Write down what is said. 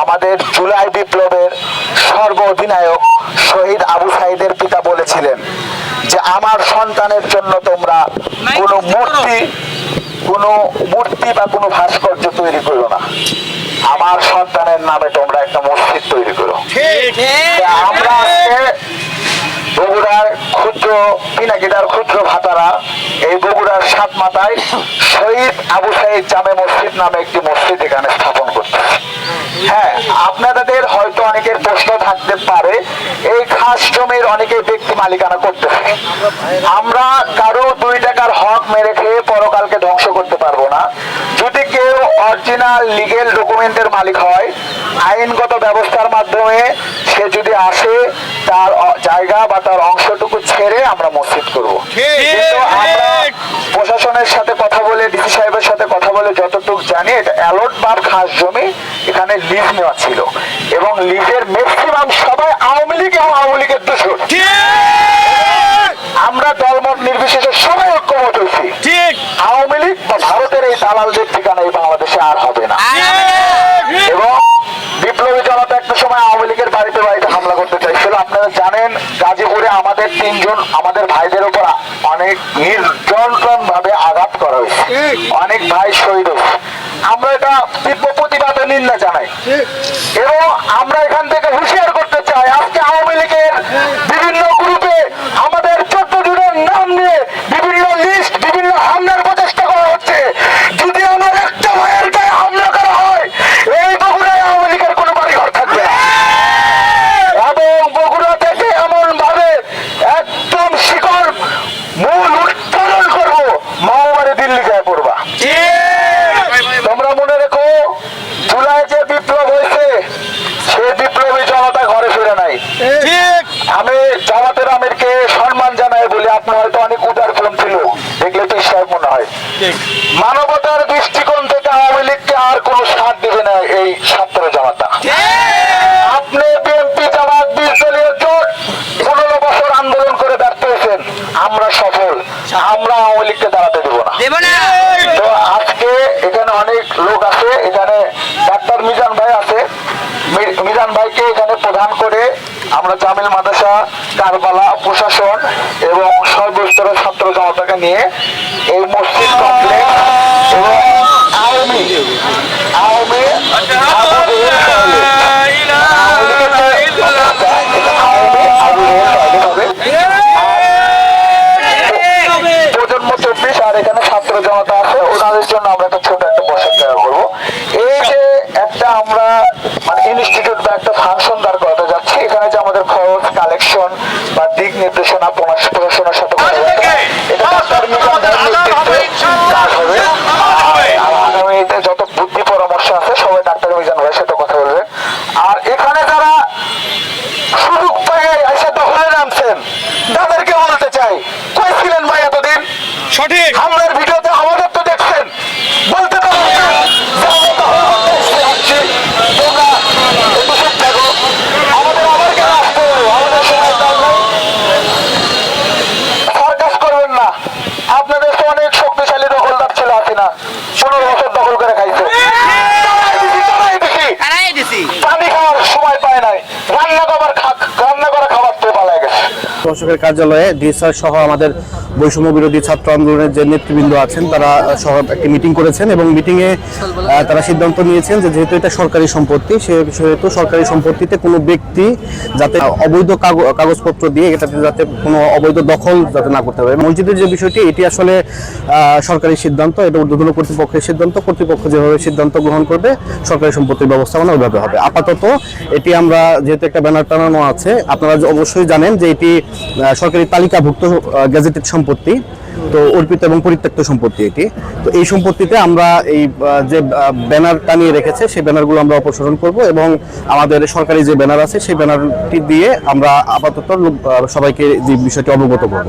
আমাদের জুলাই বিপ্লবের সর্ব অধিনায়ক শহীদ আবু সাইদের পিতা বলেছিলেন যে আমার সন্তানের জন্য তোমরা কোনো মূর্তি কোনো মূর্তি বা কোনো ভাস্কর্য তৈরি করো না। আমার সন্তানের নামে তোমরা একটা মসজিদ তৈরি করো। আমরা আজকে বগুড়ার ক্ষুদ্র পিনাকিদার ক্ষুদ্র ভাতারা এই বগুড়ার সাত মাথায় শহীদ আবু সাইদ জামে মসজিদ নামে একটি মসজিদ এখানে স্থাপন করতে হ্যাঁ আপনাদের হয়তো অনেকের প্রশ্ন থাকতে পারে এই খাস জমির অনেকে ব্যক্তি মালিকানা করতেছে। আমরা কারও দুই টাকার হক মেরে খেয়ে পরকালকে ধ্বংস করতে পারব না। যদি কেউ অরিজিনাল লিগেল ডকুমেন্টের মালিক হয় আইনগত ব্যবস্থার মাধ্যমে সে যদি আসে তার জায়গা বা তার অংশটুকু ছেড়ে আমরা মসজিদ করব। কিন্তু আমরা প্রশাসনের সাথে কথা বলে ডিসি সাহেবের বলে যতটুকু জানি এটা অ্যালট বার খাস জমি এখানে লিজ নেওয়া ছিল। এবং লিজের ম্যাক্সিমাম সবাই আওয়ামী লীগ এবং আওয়ামী লীগের দোষর। আমরা দলমত নির্বিশেষে সবাই ঐক্যমত হয়েছি। ঠিক। আওয়ামী লীগ বা ভারতের এই দালালদের ঠিকানা এই বাংলাদেশে আর হবে না। এবং বিপ্লবী জনতা একটা সময় আওয়ামী লীগের বাড়িতে বাড়িতে হামলা করতে চাইছিল। আপনারা জানেন গাজীপুরে আমাদের তিনজন আমাদের ভাইদের উপর অনেক নির্যন্ত্রণ ভাবে অনেক ভাই শহীদ আমরা এটা তীব্র প্রতিবাদ নিন্দা জানাই। এবং আমরা এখান থেকে হুঁশিয়ার করতে চাই আজকে আওয়ামী লীগের বিভিন্ন গ্রুপে আমাদের চোদ্দ জনের নাম নিয়ে বিভিন্ন লিস্ট বিভিন্ন হামলার প্রচেষ্টা করা হচ্ছে যদি আমার একটা ভাইয়ের গায়ে হামলা করা হয় এই বগুড়ায় আওয়ামী লীগের কোনো বাড়ি ঘর থাকবে না এবং বগুড়া থেকে এমন ভাবে একদম শিকড় মূল উত্তোলন করব মাওবারে দিল্লি যায় পড়বা তোমরা মনে রেখো জুলাই যে বিপ্লব হয়েছে সে বিপ্লবী জনতা ঘরে ফিরে নাই ঠিক আমি জামাতের আমিরকে সম্মান জানাই বলি আপনার হয়তো অনেক উদার ফোন ছিল দেখলে তো ঈশ্বর মনে হয় মানবতার দৃষ্টিকোণ থেকে আওয়ামী লীগকে আর কোনো সাথ দেবে না এই ছাত্র জামাতা আপনি বিএনপি জামাত বিশ দলীয় জোট পনেরো বছর আন্দোলন করে ব্যর্থ হয়েছেন। আমরা সফল। আমরা আওয়ামী লীগকে দাঁড়াতে দেবো না। তো আজকে এখানে অনেক লোক আছে এখানে ডাক্তার মিজান ভাই আছে। মিজান ভাইকে এখানে প্রধান করে আমরা জামিল মাদ্রাসা কারবালা প্রশাসন এবং সর্বস্তরের ছাত্র জনতাকে নিয়ে কালেকশন বা দিক নির্দেশনা প্রশাস- প্রশাসনের সাথে আগামীতে যত বুদ্ধি পরামর্শ আছে সবাই ডাক্তার মিজান ভাইয়ের সাথে কথা বলবেন আর এখানে যারা সুযোগ পেয়ে এসে দখলে নামছেন তাদেরকে বলতে চাই কই ছিলেন ভাই এতদিন? সঠিক হামলার ভিডিওতে আমাদের তো দেখছেন বলতে তো পারতেন যে আমরা দখল করতে এসেছি, আসছি। তোমরা একটু চুপ থাকো। আমাদের আবার কেন আসতে হবে? আমাদের সময় দাও নাই। সার্কাস করবেন না আপনাদের তো অনেক শক্তিশালী দখলদার ছিল আছে না পনেরো বছর দখল করে খাইছে তারাই দিছি, তারাই দিছি। তারাই দিছি পানি খাওয়ার সময় পায় নাই রান্না করার খা- রান্না করা খাবার তো পালায় প্রশাসকের কার্যালয়ে ডিএসআর সহ আমাদের বৈষম্য বিরোধী ছাত্র আন্দোলনের যে নেতৃবৃন্দ আছেন, তারা সহ একটি মিটিং করেছেন এবং মিটিংয়ে তারা সিদ্ধান্ত নিয়েছেন যে যেহেতু এটা সরকারি সম্পত্তি সেহেতু সরকারি সম্পত্তিতে কোনো ব্যক্তি যাতে অবৈধ কাগ- কাগজপত্র দিয়ে এটাতে যাতে কোনো অবৈধ দখল যাতে না করতে পারে। মসজিদের যে বিষয়টি, এটি আসলে সরকারি সিদ্ধান্ত, এটা ঊর্ধ্বতন কর্তৃপক্ষের সিদ্ধান্ত, কর্তৃপক্ষ যেভাবে সিদ্ধান্ত গ্রহণ করবে, সরকারি সম্পত্তির ব্যবস্থাপনা ওইভাবে হবে। আপাতত এটি আমরা, যেহেতু একটা ব্যানার টানানো আছে, আপনারা অবশ্যই জানেন যে এটি সরকারি তালিকাভুক্ত গ্যাজেটেড সম্পত্তি, তো অর্পিত এবং পরিত্যক্ত সম্পত্তি এটি। তো এই সম্পত্তিতে আমরা এই যে ব্যানার টানিয়ে রেখেছে, সেই ব্যানারগুলো আমরা অপসারণ করব এবং আমাদের সরকারি যে ব্যানার আছে, সেই ব্যানারটি দিয়ে আমরা আপাতত সবাইকে যে বিষয়টি অবগত করব।